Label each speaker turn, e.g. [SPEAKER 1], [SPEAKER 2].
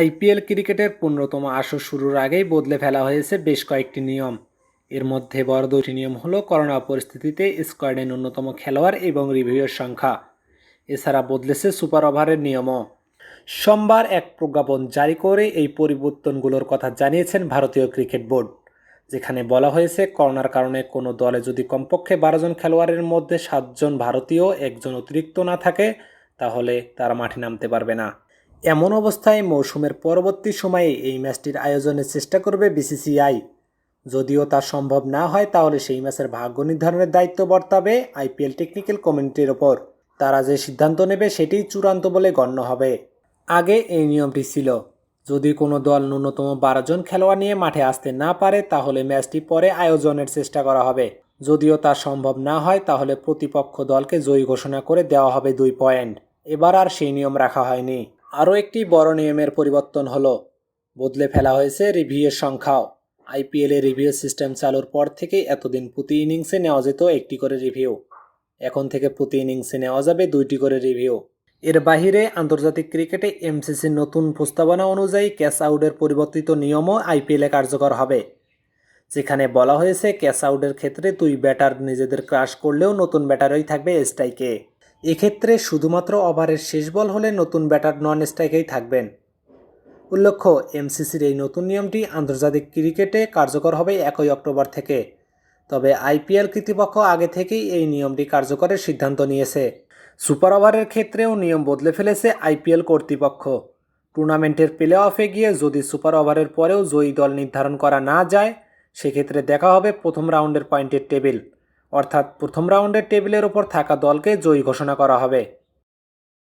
[SPEAKER 1] IPL ক্রিকেটের পনেরোতম আসর শুরুর আগেই বদলে ফেলা হয়েছে বেশ কয়েকটি নিয়ম। এর মধ্যে বড় দুটি নিয়ম হলো করোনা পরিস্থিতিতে স্কোয়াডে ন্যূনতম খেলোয়াড় এবং রিভিউয়ের সংখ্যা। এছাড়া বদলেছে সুপার ওভারের নিয়মও। সোমবার এক প্রজ্ঞাপন জারি করে এই পরিবর্তনগুলোর কথা জানিয়েছেন ভারতীয় ক্রিকেট বোর্ড, যেখানে বলা হয়েছে করোনার কারণে কোনো দলে যদি কমপক্ষে বারো জন খেলোয়াড়ের মধ্যে সাতজন ভারতীয়, একজন অতিরিক্ত না থাকে, তাহলে তারা মাঠে নামতে পারবে না। এমন অবস্থায় মৌসুমের পরবর্তী সময়ে এই ম্যাচটির আয়োজনের চেষ্টা করবে বিসিসিআই। যদিও তা সম্ভব না হয়, তাহলে সেই ম্যাচের ভাগ্য নির্ধারণের দায়িত্ব বর্তাবে আইপিএল টেকনিক্যাল কমিটির ওপর। তারা যে সিদ্ধান্ত নেবে সেটিই চূড়ান্ত বলে গণ্য হবে। আগে এই নিয়মটি ছিল, যদি কোনো দল ন্যূনতম বারো জন খেলোয়াড় নিয়ে মাঠে আসতে না পারে, তাহলে ম্যাচটি পরে আয়োজনের চেষ্টা করা হবে। যদিও তা সম্ভব না হয়, তাহলে প্রতিপক্ষ দলকে জয়ী ঘোষণা করে দেওয়া হবে দুই পয়েন্ট। এবার আর সেই নিয়ম রাখা হয়নি। আরও একটি বড় নিয়মের পরিবর্তন হলো। বদলে ফেলা হয়েছে রিভিউয়ের সংখ্যাও। আইপিএলে রিভিউ সিস্টেম চালুর পর থেকে এতদিন প্রতি ইনিংসে নেওয়া যেত একটি করে রিভিউ। এখন থেকে প্রতি ইনিংসে নেওয়া যাবে দুইটি করে রিভিউ। এর বাহিরে আন্তর্জাতিক ক্রিকেটে এমসিসির নতুন প্রস্তাবনা অনুযায়ী ক্যাচ আউটের পরিবর্তিত নিয়মও আইপিএলে কার্যকর হবে। যেখানে বলা হয়েছে ক্যাচ আউটের ক্ষেত্রে দুই ব্যাটার নিজেদের ক্রাশ করলেও নতুন ব্যাটারই থাকবে স্ট্রাইকে। এক্ষেত্রে শুধুমাত্র ওভারের শেষ বল হলে নতুন ব্যাটার নন স্ট্রাইকেই থাকবেন। উল্লেখ্য, এমসিসির এই নতুন নিয়মটি আন্তর্জাতিক ক্রিকেটে কার্যকর হবে একই অক্টোবর থেকে। তবে আইপিএল কর্তৃপক্ষ আগে থেকেই এই নিয়মটি কার্যকরের সিদ্ধান্ত নিয়েছে। সুপার ওভারের ক্ষেত্রেও নিয়ম বদলে ফেলেছে আইপিএল কর্তৃপক্ষ। টুর্নামেন্টের প্লে অফে গিয়ে যদি সুপার ওভারের পরেও জয়ী দল নির্ধারণ করা না যায়, সেক্ষেত্রে দেখা হবে প্রথম রাউন্ডের পয়েন্টের টেবিল। অর্থাৎ প্রথম রাউন্ডের টেবিলের ওপর থাকা দলকে জয়ী ঘোষণা করা হবে।